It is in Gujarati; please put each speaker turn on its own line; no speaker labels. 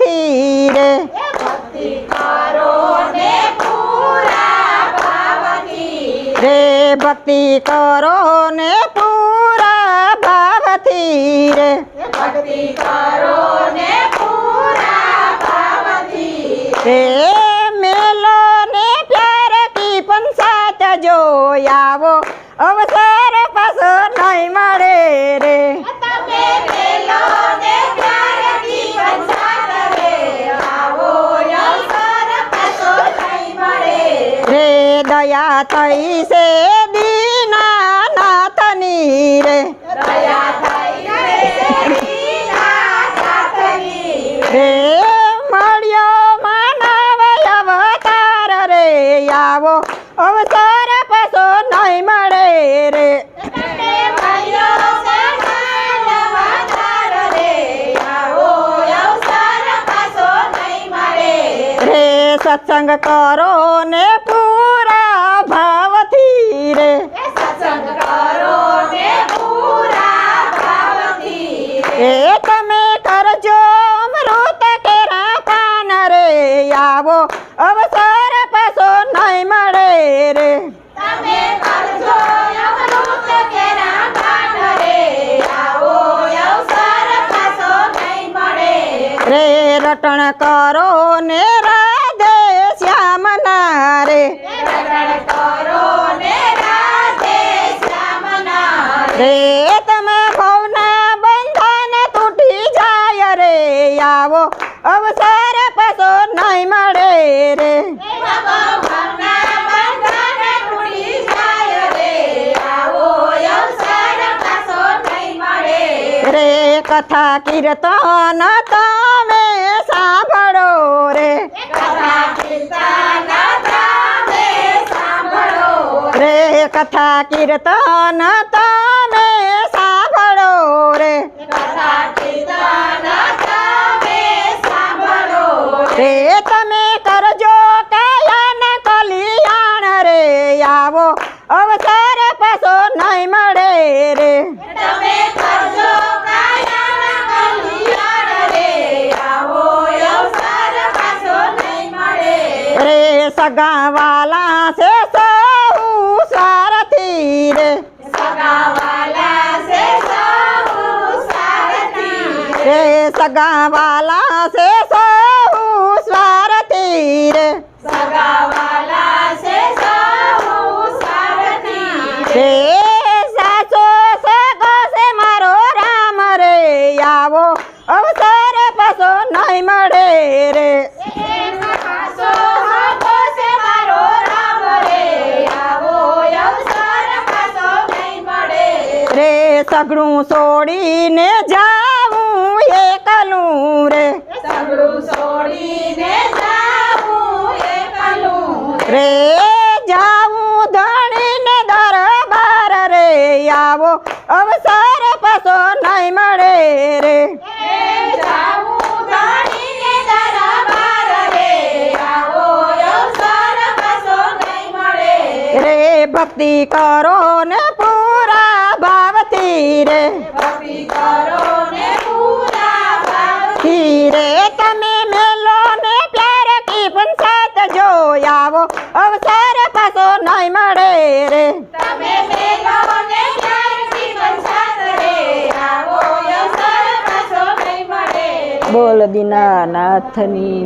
ભાવથી રે
ભક્તિ કરો ને પૂરા ભાવથી.
રે ભક્તિ કરો ને પૂરા ભાવથી રે.
ભક્તિ કરો ને પૂરા ભાવથી.
રે મેલો ને પ્યાર કી પંચાત જો આવો અવસર પાસો નહીં દયા થઈ છે દીના નાથની રે.
રે
મળ્યો માનવ અવતાર રે આવો અવસર પશો નહીં મળે. રે સત્સંગ કરો ને
અવતાર કરો ને
રાધે શ્યામ રે રે તમે ભવના બંધન તૂટી જાય રે. આવો અવસર પસો નહીં મળે રે.
રે
કથા કીર્તન તમે સાંભળો રે
કથા કીર્તન તમે સાંભળો
રે કથા કીર્તન તમે સાંભળો રે. રે તમે કરજો કયાન કલિયાણ રે. આવો અવસર પાછો નહીં મળે રે.
તમે કરજો રે.
સગાવાલા છે
સગાવાલા છે સૌ સારથી
રે સગાવાલા છે સહુ સ્વાર્થી રે
સગાવાલા છે સૌ સારથી
રે સાચો સગો છે મારો રામ રે આવો અવસર પાછો નહીં મળે રે
પાછો હકો છે મારો રામ રે આવો અવસર પાછો નહીં મળે
રે સગડું છોડીને જાવું એકલું રે.
સગડું છોડીને જાવું એકલું
રે જાવું ધણીને દરબાર રે. આવો અવસર પાછો નહીં મળે રે. ભક્તિ કરો ને ભાવથી રે રે તમે મેલો ને પ્યાર કી પંચાત જો આવો. અવસર પાસો નહીં મળે રે.
તમે મેલો ને જ્ઞાનથી પંચાત રે આવો. અવસર પાસો નહીં મળે
બોલ દીનાનાથની